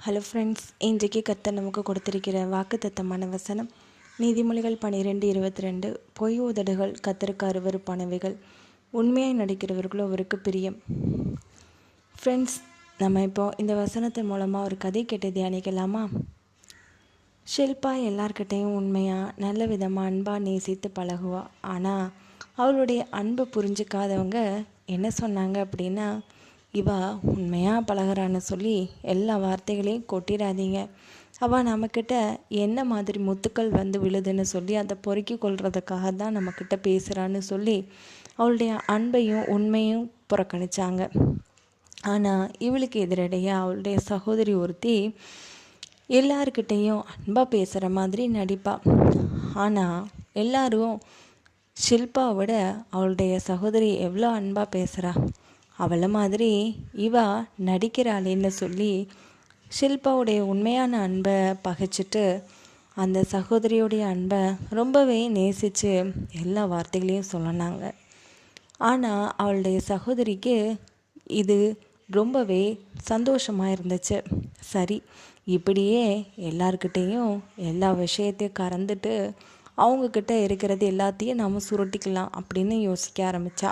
Hello friends இன்றைக்கு கத்த நமக்கு கொடுத்திருக்கிற வாக்குத்தத்தமான வசனம் நீதிமொழிகள் பன்னிரெண்டு இருபத்தி ரெண்டு பொய் உதடுகள் கத்தருக்கு பணவைகள் உண்மையாக நடிக்கிறவர்களோ அவருக்கு பிரியம். ஃப்ரெண்ட்ஸ் நம்ம இப்போ இந்த வசனத்தின் மூலமாக ஒரு கதை கேட்டு தியானிக்கலாமா? ஷில்பா எல்லார்கிட்டேயும் உண்மையாக நல்ல விதமாக அன்பாக நேசித்து பழகுவா. ஆனால் அவளுடைய அன்பை புரிஞ்சுக்காதவங்க என்ன சொன்னாங்க அப்படின்னா இவா உண்மையாக பழகுறான்னு சொல்லி எல்லா வார்த்தைகளையும் கொட்டிடாதீங்க அவள் நம்மக்கிட்ட என்ன மாதிரி முத்துக்கள் வந்து விழுதுன்னு சொல்லி அதை பொறுக்கி கொள்றதுக்காக தான் நம்மக்கிட்ட பேசுகிறான்னு சொல்லி அவளுடைய அன்பையும் உண்மையும் புறக்கணிச்சாங்க. ஆனால் இவளுக்கு எதிரடையாக அவளுடைய சகோதரி ஒருத்தி எல்லாருக்கிட்டேயும் அன்பாக பேசுகிற மாதிரி நடிப்பாள் ஆனால் எல்லாரும் ஷில்பாவை விட அவளுடைய சகோதரி எவ்வளோ அன்பாக பேசுகிறா அவளை மாதிரி இவா நடிக்கிறாளேன்னு சொல்லி ஷில்பாவுடைய உண்மையான அன்பை பகைச்சிட்டு அந்த சகோதரியுடைய அன்பை ரொம்பவே நேசித்து எல்லா வார்த்தைகளையும் சொன்னாங்க. ஆனால் அவளுடைய சகோதரிக்கு இது ரொம்பவே சந்தோஷமாக இருந்துச்சு. சரி இப்படியே எல்லார்கிட்டேயும் எல்லா விஷயத்தையும் கறந்துட்டு அவங்கக்கிட்ட இருக்கிறது எல்லாத்தையும் நாம் சுருட்டிக்கலாம் அப்படின்னு யோசிக்க ஆரம்பித்தா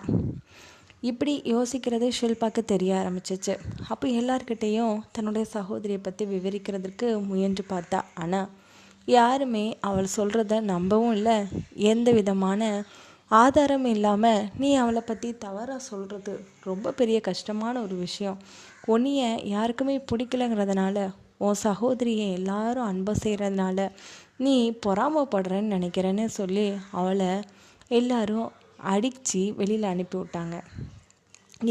இப்படி யோசிக்கிறது ஷில்பாக்கு தெரிய ஆரம்பிச்சிச்சு. அப்போ எல்லார்கிட்டேயும் தன்னுடைய சகோதரியை பற்றி விவரிக்கிறதுக்கு முயன்று பார்த்தா ஆனால் யாருமே அவள் சொல்கிறத நம்பவும் இல்லை. எந்த விதமான ஆதாரம் இல்லாமல் நீ அவளை பற்றி தவறாக சொல்கிறது ரொம்ப பெரிய கஷ்டமான ஒரு விஷயம். உன்னைய யாருக்குமே பிடிக்கலங்கிறதுனால உன் சகோதரியை எல்லாரும் அன்பு செய்கிறதுனால நீ பொறாமப்படுறேன்னு நினைக்கிறேன்னு சொல்லி அவளை எல்லாரும் அடித்து வெளியில் அனுப்பி விட்டாங்க.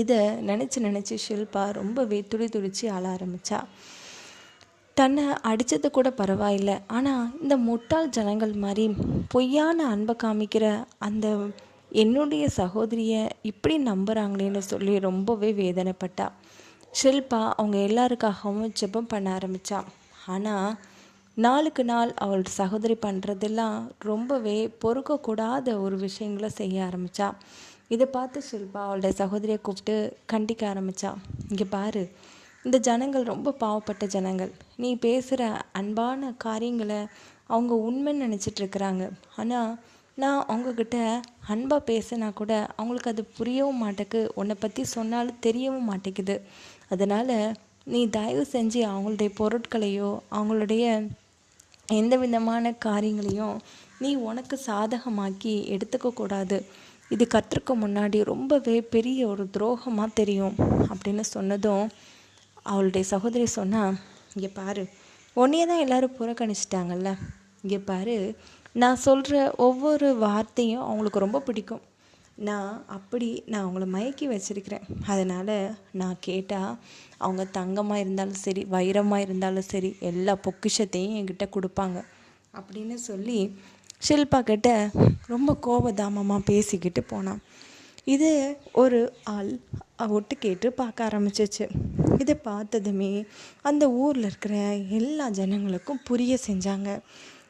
இதை நினச்சி நினச்சி ஷில்பா ரொம்பவே துடி துடிச்சு ஆள ஆரம்பித்தா தன்னை அடித்தது கூட பரவாயில்ல. ஆனால் இந்த முட்டாள் ஜனங்கள் மாதிரி பொய்யான அன்பை காமிக்கிற அந்த என்னுடைய சகோதரியை இப்படி நம்புகிறாங்களேன்னு சொல்லி ரொம்பவே வேதனைப்பட்டா. ஷில்பா அவங்க எல்லாருக்காகவும் ஜெபம் பண்ண ஆரம்பித்தா ஆனால் நாளுக்கு நாள் அவள் சகோதரி பண்ணுறதெல்லாம் ரொம்பவே பொறுக்கக்கூடாத ஒரு விஷயங்களை செய்ய ஆரம்பித்தா இதை பார்த்து ஷில்பா அவளுடைய சகோதரியை கூப்பிட்டு கண்டிக்க ஆரம்பித்தா இங்கே பாரு இந்த ஜனங்கள் ரொம்ப பாவப்பட்ட ஜனங்கள். நீ பேசுகிற அன்பான காரியங்களை அவங்க உண்மைன்னு நினச்சிட்ருக்குறாங்க ஆனால் நான் அவங்கக்கிட்ட அன்பாக பேசினா கூட அவங்களுக்கு அது புரியவும் மாட்டேக்கு. உன்னை பற்றி சொன்னாலும் தெரியவும் மாட்டேங்குது அதனால் நீ தயவு செஞ்சு அவங்களுடைய பொருட்களையோ அவங்களுடைய எந்த விதமான காரியங்களையும் நீ உனக்கு சாதகமாக்கி எடுத்துக்கக்கூடாது இது கற்றுக்க முன்னாடி ரொம்பவே பெரிய ஒரு துரோகமாக தெரியும் அப்படின்னு சொன்னதும் அவளுடைய சகோதரி சொன்னால் இங்கே பாரு உன்னையே தான் எல்லோரும் புறக்கணிச்சிட்டாங்கல்ல. இங்கே பாரு நான் சொல்கிற ஒவ்வொரு வார்த்தையும் அவங்களுக்கு ரொம்ப பிடிக்கும். நான் அப்படி நான் அவங்கள மயக்கி வச்சிருக்கிறேன். அதனால் நான் கேட்டால் அவங்க தங்கமாக இருந்தாலும் சரி வைரமாக இருந்தாலும் சரி எல்லா பொக்கிஷத்தையும் என்கிட்ட கொடுப்பாங்க. அப்படின்னு சொல்லி ஷில்பா கிட்ட ரொம்ப கோபதாமமாக பேசிக்கிட்டு போனான். இது ஒரு ஆள் ஒட்டு கேட்டு பார்க்க ஆரம்பிச்சிச்சு. இதை பார்த்ததுமே அந்த ஊரில் இருக்கிற எல்லா ஜனங்களுக்கும் புரிய செஞ்சாங்க.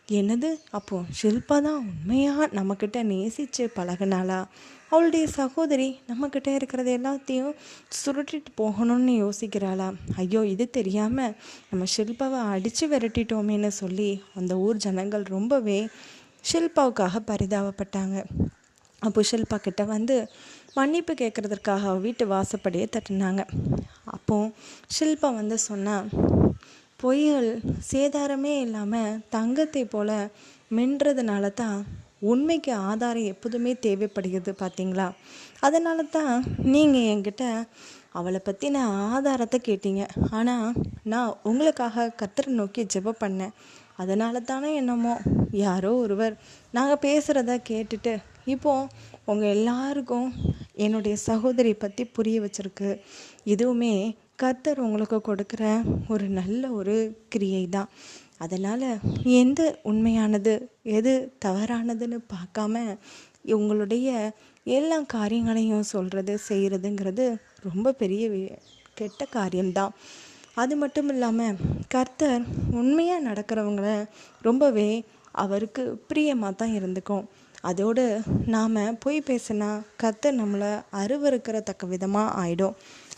என்னது? அப்போ ஷில்பா தான் உண்மையாக நம்மக்கிட்ட நேசித்து பழகினாளா? அவளுடைய சகோதரி நம்மக்கிட்ட இருக்கிறது எல்லாத்தையும் சுருட்டிட்டு போகணும்னு யோசிக்கிறாளா? ஐயோ இது தெரியாமல் நம்ம ஷில்பாவை அடித்து விரட்டிட்டோமேன்னு சொல்லி அந்த ஊர் ஜனங்கள் ரொம்பவே ஷில்பாவுக்காக பரிதாபப்பட்டாங்க. அப்போ ஷில்பா கிட்ட வந்து மன்னிப்பு கேட்குறதுக்காக வீட்டு வாசப்படியே தட்டினாங்க. அப்போ ஷில்பா வந்து சொன்னால் பொய்கள் சேதாரமே இல்லாமல் தங்கத்தை போல மின்றதுனால தான் உண்மைக்கு ஆதாரம் எப்போதுமே தேவைப்படுகிறது பார்த்தீங்களா அதனால தான் நீங்கள் என்கிட்ட அவளை பற்றி நான் ஆதாரத்தை கேட்டீங்க. ஆனால் நான் உங்களுக்காக கத்திர நோக்கி ஜெப பண்ணேன். அதனால தானே என்னமோ யாரோ ஒருவர் நாங்கள் பேசுகிறத கேட்டுட்டு இப்போது உங்கள் எல்லாருக்கும் என்னுடைய சகோதரி பற்றி புரிய வச்சுருக்கு. இதுவுமே கர்த்தர் உங்களுக்கு கொடுக்குற ஒரு நல்ல ஒரு கிரியை தான் அதனால் எந்த உண்மையானது எது தவறானதுன்னு பார்க்காம உங்களுடைய எல்லா காரியங்களையும் சொல்கிறது செய்கிறதுங்கிறது ரொம்ப பெரிய கெட்ட காரியம்தான். அது மட்டும் இல்லாமல் கர்த்தர் உண்மையாக நடக்கிறவங்கள ரொம்பவே அவருக்கு பிரியமாக தான் இருந்துக்கும். அதோடு நாம் பொய் பேசினா கர்த்தர் நம்மளை அருவறுக்கிற தக்க விதமாக ஆயிடும்.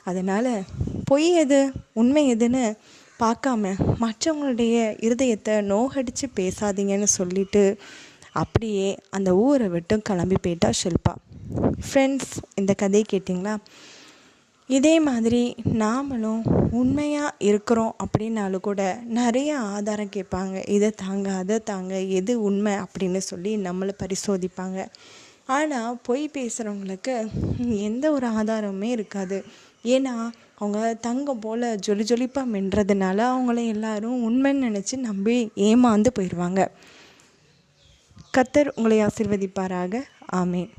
அதனால் பொய் எது உண்மை எதுன்னு பார்க்காம மற்றவங்களுடைய இருதயத்தை நோகடித்து பேசாதீங்கன்னு சொல்லிட்டு அப்படியே அந்த ஊரை விட்டு கிளம்பி போயிட்டா ஷில்பா. ஃப்ரெண்ட்ஸ் இந்த கதையை கேட்டிங்களா? இதே மாதிரி நாமளும் உண்மையாக இருக்கிறோம் அப்படின்னாலும் கூட நிறைய ஆதாரம் கேட்பாங்க. இதை தாங்க அதை தாங்க எது உண்மை அப்படின்னு சொல்லி நம்மளை பரிசோதிப்பாங்க. ஆனால் பொய் பேசுகிறவங்களுக்கு எந்த ஒரு ஆதாரமுமே இருக்காது. ஏன்னா அவங்க தங்கம் போல் ஜொலி ஜொலிப்பாக மின்றதுனால அவங்கள எல்லாரும் உண்மைன்னு நினச்சி நம்பி ஏமாந்து போயிடுவாங்க கத்தர் உங்களை ஆசிர்வதிப்பாராக. ஆமேன்.